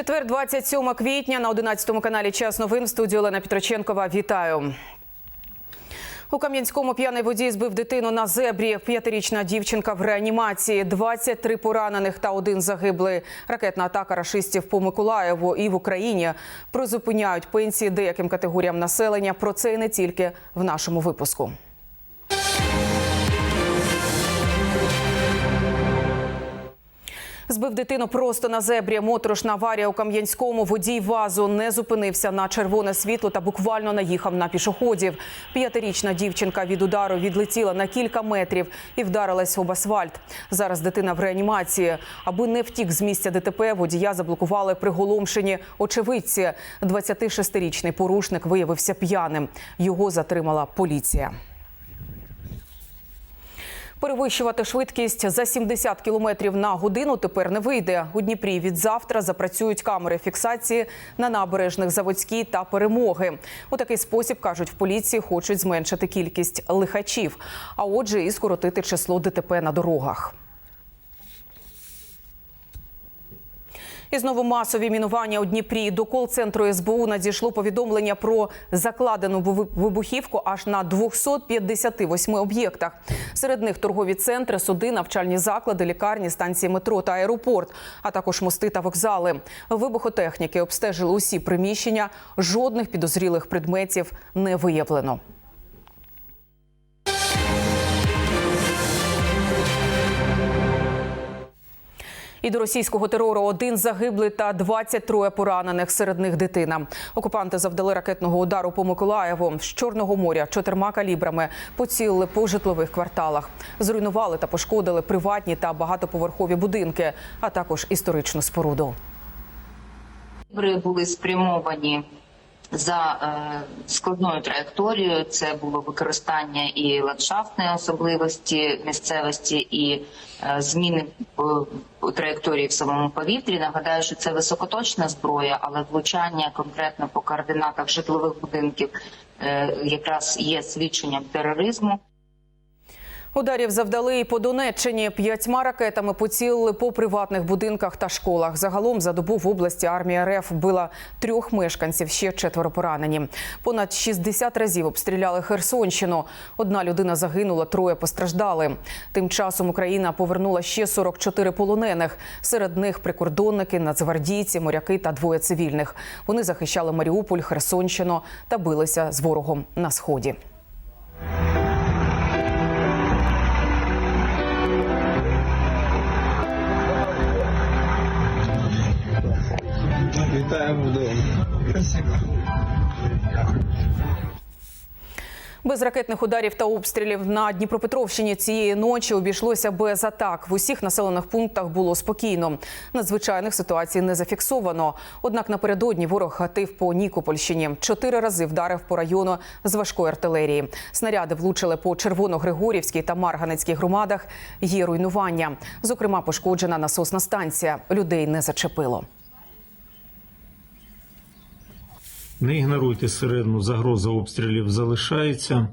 Четвер, 27 квітня на 11 каналі Час новин. В студії Олена Петроченкова. Вітаю. У Кам'янському п'яний водій збив дитину на зебрі. П'ятирічна дівчинка в реанімації. 23 поранених та один загиблий. Ракетна атака рашистів по Миколаєву і в Україні призупиняють пенсії деяким категоріям населення. Про це і не тільки в нашому випуску. Збив дитину просто на зебрі. Моторошна аварія у Кам'янському. Водій вазу не зупинився на червоне світло та буквально наїхав на пішоходів. П'ятирічна дівчинка від удару відлетіла на кілька метрів і вдарилась об асфальт. Зараз дитина в реанімації. Аби не втік з місця ДТП, водія заблокували приголомшені очевидці. 26-річний порушник виявився п'яним. Його затримала поліція. Перевищувати швидкість за 70 км на годину тепер не вийде. У Дніпрі від завтра запрацюють камери фіксації на набережних Заводській та перемоги. У такий спосіб кажуть в поліції, хочуть зменшити кількість лихачів, а отже, і скоротити число ДТП на дорогах. І знову масові мінування у Дніпрі. До кол-центру СБУ надійшло повідомлення про закладену вибу- вибухівку аж на 258 об'єктах. Серед них торгові центри, суди, навчальні заклади, лікарні, станції метро та аеропорт, а також мости та вокзали. Вибухотехніки обстежили усі приміщення. Жодних підозрілих предметів не виявлено. І до російського терору один загиблий та 23 поранених. Серед них дитина. Окупанти завдали ракетного удару по Миколаєву з Чорного моря чотирма калібрами. Поцілили по житлових кварталах. Зруйнували та пошкодили приватні та багатоповерхові будинки, а також історичну споруду. Були спрямовані за е, складною траєкторією. Це було використання і ландшафтної особливості місцевості, і е, зміни е, траєкторії в самому повітрі. Нагадаю, що це високоточна зброя, але влучання конкретно по координатах житлових будинків якраз є свідченням тероризму. Ударів завдали і по Донеччині. П'ятьма ракетами поцілили по приватних будинках та школах. Загалом за добу в області армія РФ вбила трьох мешканців, ще четверо поранені. Понад 60 разів обстріляли Херсонщину. Одна людина загинула, троє постраждали. Тим часом Україна повернула ще 44 полонених. Серед них прикордонники, нацгвардійці, моряки та двоє цивільних. Вони захищали Маріуполь, Херсонщину та билися з ворогом на сході. Без ракетних ударів та обстрілів на Дніпропетровщині цієї ночі обійшлося без атак. В усіх населених пунктах було спокійно. Надзвичайних ситуацій не зафіксовано. Однак напередодні ворог гатив по Нікопольщині. Чотири рази вдарив по району з важкої артилерії. Снаряди влучили по Червоногригорівській та Марганецькій громадах. Є руйнування. Зокрема, пошкоджена насосна станція. Людей не зачепило. Не ігноруйте сирену, загроза обстрілів залишається.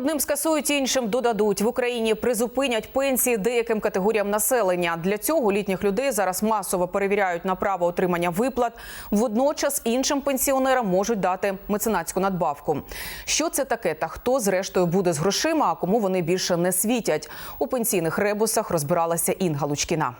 Одним скасують, іншим додадуть. В Україні призупинять пенсії деяким категоріям населення. Для цього літніх людей зараз масово перевіряють на право отримання виплат. Водночас іншим пенсіонерам можуть дати меценатську надбавку. Що це таке та хто зрештою буде з грошима, а кому вони більше не світять? У пенсійних ребусах розбиралася Інга Лучкіна.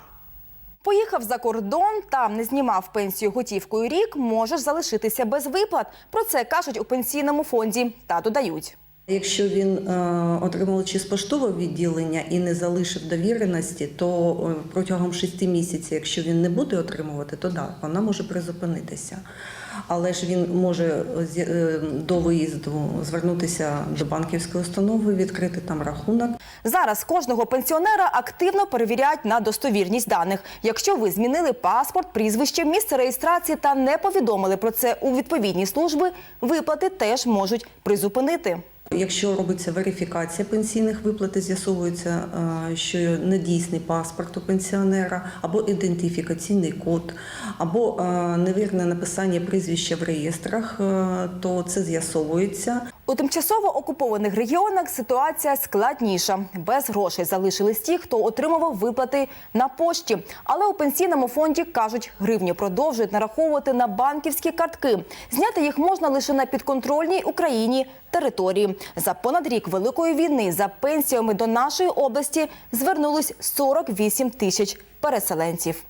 Поїхав за кордон, там не знімав пенсію готівкою рік, можеш залишитися без виплат. Про це кажуть у пенсійному фонді та додають. Якщо він е, отримав чи з поштового відділення і не залишив довіреності, то е, протягом шести місяців, якщо він не буде отримувати, то да, вона може призупинитися. Але ж він може з- е, до виїзду звернутися до банківської установи, відкрити там рахунок. Зараз кожного пенсіонера активно перевіряють на достовірність даних. Якщо ви змінили паспорт, прізвище, місце реєстрації та не повідомили про це у відповідні служби, виплати теж можуть призупинити. Якщо робиться верифікація пенсійних виплат, з'ясовується, е, що недійсний паспорт у пенсіонера, або ідентифікаційний код, або е, невірне написання прізвища в реєстрах, е, то це з'ясовується. У тимчасово окупованих регіонах ситуація складніша. Без грошей залишились ті, хто отримував виплати на пошті. Але у пенсійному фонді кажуть, гривні продовжують нараховувати на банківські картки. Зняти їх можна лише на підконтрольній Україні території. За понад рік великої війни за пенсіями до нашої області звернулись 48 тисяч переселенців.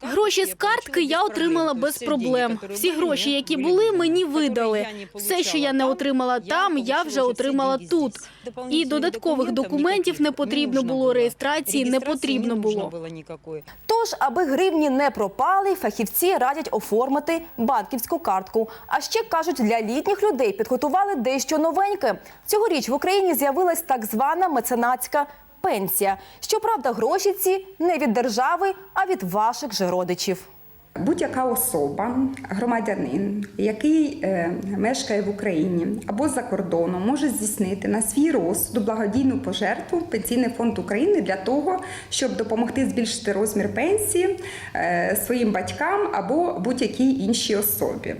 Гроші з картки я отримала без проблем. Всі гроші, які були, мені видали. Все, що я не отримала там, я вже отримала тут. І додаткових документів не потрібно було, реєстрації не потрібно було. Тож, аби гривні не пропали, фахівці радять оформити банківську картку. А ще кажуть, для літніх людей підготували дещо новеньке. Цьогоріч в Україні з'явилась так звана меценатська пенсія. Щоправда, гроші ці не від держави, а від ваших же родичів. Будь-яка особа, громадянин, який е, мешкає в Україні або за кордоном, може здійснити на свій розсуд благодійну пожертву Пенсійний фонд України для того, щоб допомогти збільшити розмір пенсії е, своїм батькам або будь-якій іншій особі.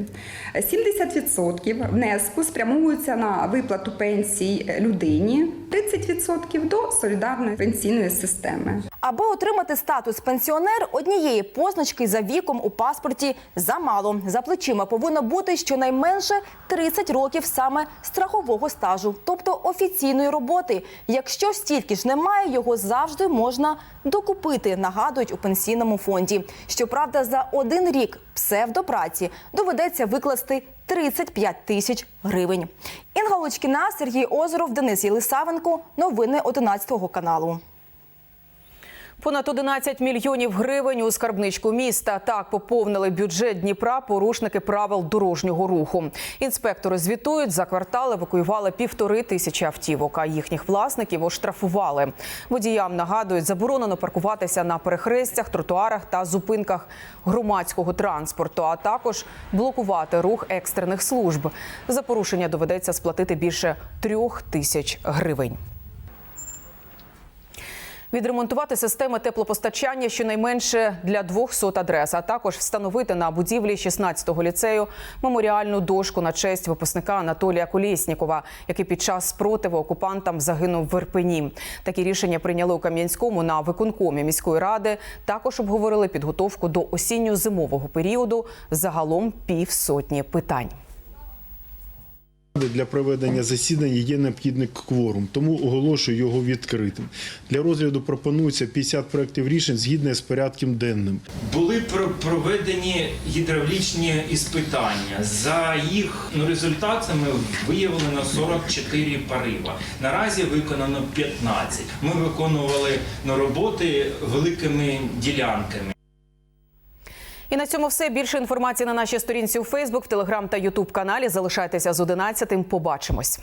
70% внеску спрямовуються на виплату пенсій людині, 30% до солідарної пенсійної системи. Аби отримати статус пенсіонер, однієї позначки за віком у паспорті замало. За плечима повинно бути щонайменше 30 років саме страхового стажу, тобто офіційної роботи. Якщо стільки ж немає, його завжди можна докупити, нагадують у пенсійному фонді. Щоправда, за один рік псевдопраці доведеться викласти 35 тисяч гривень. Інга Лучкіна, Сергій Озеров, Денис Єлисавенко. Новини 11 каналу. Понад 11 мільйонів гривень у скарбничку міста. Так поповнили бюджет Дніпра порушники правил дорожнього руху. Інспектори звітують, за квартал евакуювали півтори тисячі автівок, а їхніх власників оштрафували. Водіям нагадують, заборонено паркуватися на перехрестях, тротуарах та зупинках громадського транспорту, а також блокувати рух екстрених служб. За порушення доведеться сплатити більше трьох тисяч гривень. Відремонтувати системи теплопостачання щонайменше для 200 адрес, а також встановити на будівлі 16-го ліцею меморіальну дошку на честь випускника Анатолія Колєснікова, який під час спротиву окупантам загинув в Ірпені. Такі рішення прийняли у Кам'янському на виконкомі міської ради. Також обговорили підготовку до осінньо-зимового періоду. Загалом півсотні питань. Для проведення засідання є необхідний кворум, тому оголошую його відкритим. Для розгляду пропонується 50 проєктів рішень згідно з порядком денним. Були про- проведені гідравлічні іспитання. За їх ну, результатами виявлено 44 парива. Наразі виконано 15. Ми виконували ну, роботи великими ділянками. І на цьому все більше інформації на нашій сторінці у Фейсбук, Телеграм та Ютуб каналі. Залишайтеся з 11. Побачимось.